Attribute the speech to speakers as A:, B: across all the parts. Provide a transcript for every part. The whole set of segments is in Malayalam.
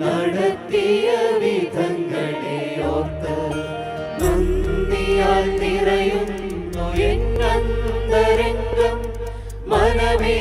A: നടത്തിയ വിധങ്ങളെ ഓർത്ത് നന്ദിയാൽ നിറയുന്നു എന്നന്തരംഗം മനമേ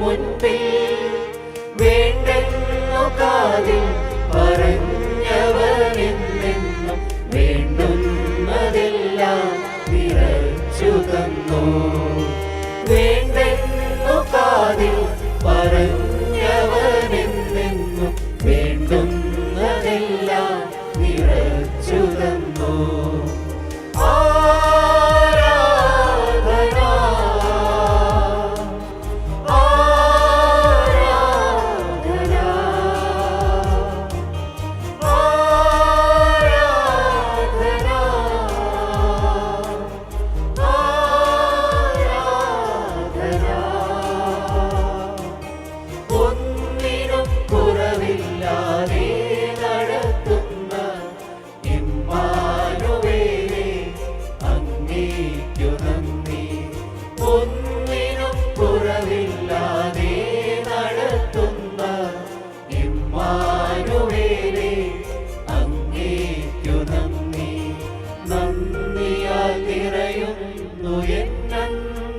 A: മുൻപിൽ വേണ്ടെന്നു കാതിൽ വേണ്ടുന്നതെല്ലാം നിറച്ചു തന്നു. വേണ്ടെന്നു കാതിൽ പറഞ്ഞവനെന്നെന്നും വേണ്ടും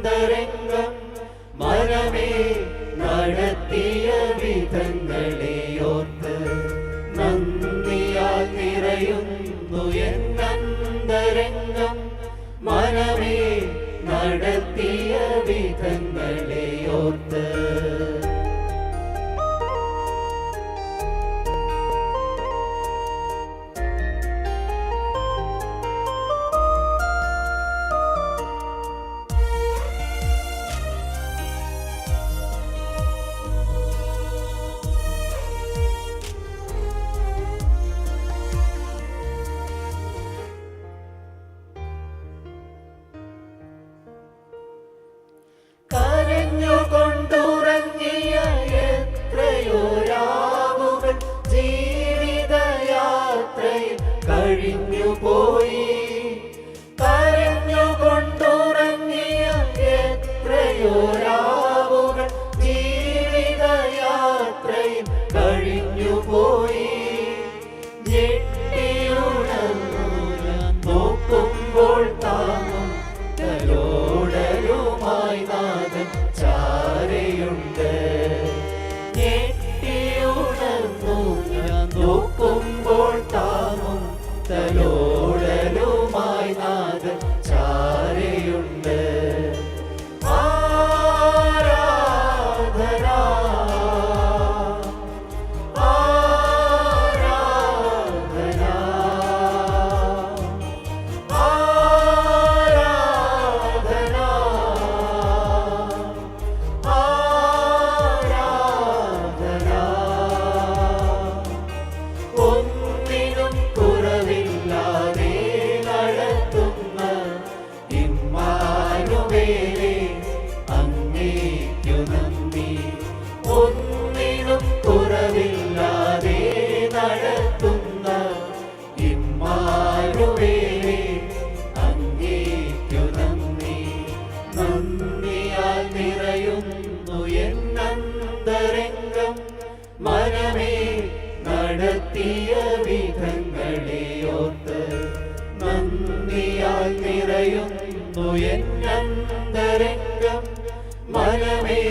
A: അന്തരംഗം മനമേ നടത്തിയ വിധങ്ങളെ ഓർത്ത് നന്ദിയാൽ നിറയുന്നു മനമേ നടത്തിയ വിധങ്ങളെ ഓർത്ത് Senhor. നടത്തിയ വിധങ്ങളെ ഓർത്ത് നന്ദിയാൽ നിറയുന്നു എന്നന്തരംഗം മനമേ